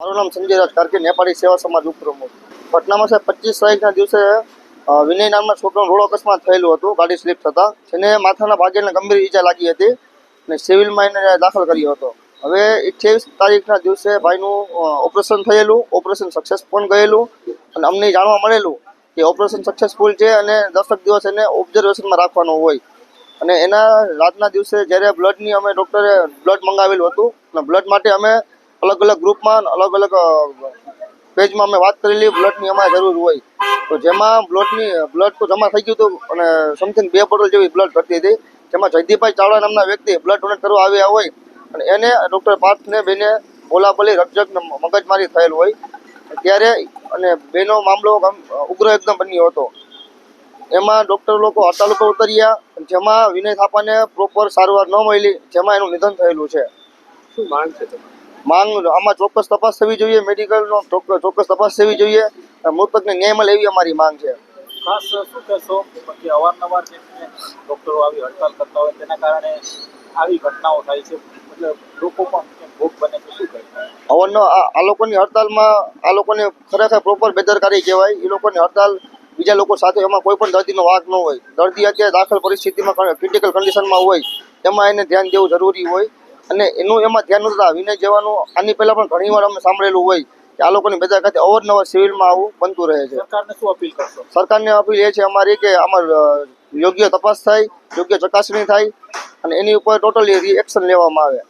મારું નામ સંજય રાજ કાર્કે નેપાળી સેવા સમાજ ઉપપ્રમુખ. પટનામાં સાહેબ પચીસ તારીખના દિવસે વિનય નામના છોકરાનું રોડ અકસ્માત થયેલું હતું, ગાડી સ્લીપ થતાં. જેને માથાના ભાગેને ગંભીર ઈજા લાગી હતી અને સિવિલમાં એને દાખલ કર્યો હતો. હવે અઠ્યાવીસ તારીખના દિવસે ભાઈનું ઓપરેશન થયેલું, ઓપરેશન સક્સેસ પણ ગયેલું અને અમને જાણવા મળેલું કે ઓપરેશન સક્સેસફુલ છે અને દસક દિવસ એને ઓબ્ઝર્વેશનમાં રાખવાનું હોય. અને એના રાતના દિવસે જ્યારે બ્લડની અમે ડૉક્ટરે બ્લડ મંગાવેલું હતું અને બ્લડ માટે અમે અલગ અલગ ગ્રુપમાં અલગ અલગ પેજમાં અમે વાત કરેલી, બ્લડની અમારે જરૂર હોય. તો જેમાં બ્લડની, બ્લડ તો જમા થઈ ગયું હતું અને સમથિંગ બે બોટલ જેવી બ્લડ ભરતી હતી. જેમાં જયદીપભાઈ ચાવડા નામના વ્યક્તિ બ્લડ ડોનેટ કરવા આવ્યા હોય અને એને ડૉક્ટર પાર્થને બેને બોલાબોલી રકજક મગજમારી થયેલ હોય. ત્યારે અને બેનો મામલો ઉગ્ર એકદમ બન્યો હતો. એમાં ડૉક્ટર લોકો હડતાલ ઉપર ઉતર્યા જેમાં વિનય થાપાને પ્રોપર સારવાર ન મળી, જેમાં એનું નિધન થયેલું છે. શું માંગ છે તમારી? માંગ આમાં ચોક્કસ તપાસ થવી જોઈએ મેડિકલનો ચોક્કસ ચોક્કસ તપાસ થવી જોઈએ. મૃતકને ન્યાય મળે એવી અમારી માંગ છે. ખાસ શું કહેશો કે અવારનવાર જે ડૉક્ટરો આવી હડતાલ કરતા હોય તેના કારણે આવી ઘટનાઓ થાય છે. મતલબ લોકો પણ કેમ ભોગ બને તો શું કહેવાય અવરનો આ લોકોની હડતાલમાં આ લોકોને ખરેખર પ્રોપર બેદરકારી કહેવાય. એ લોકોની હડતાલ બીજા લોકો સાથે એમાં કોઈ પણ દર્દીનો વાક ન હોય. દર્દી અત્યારે દાખલ પરિસ્થિતિમાં ક્રિટિકલ કન્ડિશનમાં હોય એમાં એને ધ્યાન દેવું જરૂરી હોય. અને એનું એમાં ધ્યાન નહોતા વિનય જવાનું આની પહેલાં પણ ઘણીવાર અમે સાંભળેલું હોય કે આ લોકોની બધા ખાતે અવારનવાર સિવિલમાં આવું બનતું રહે છે. સરકારને શું અપીલ કરશો? સરકારને અપીલ એ છે અમારી કે આમાં યોગ્ય તપાસ થાય યોગ્ય ચકાસણી થાય અને એની ઉપર ટોટલી રિએક્શન લેવામાં આવે.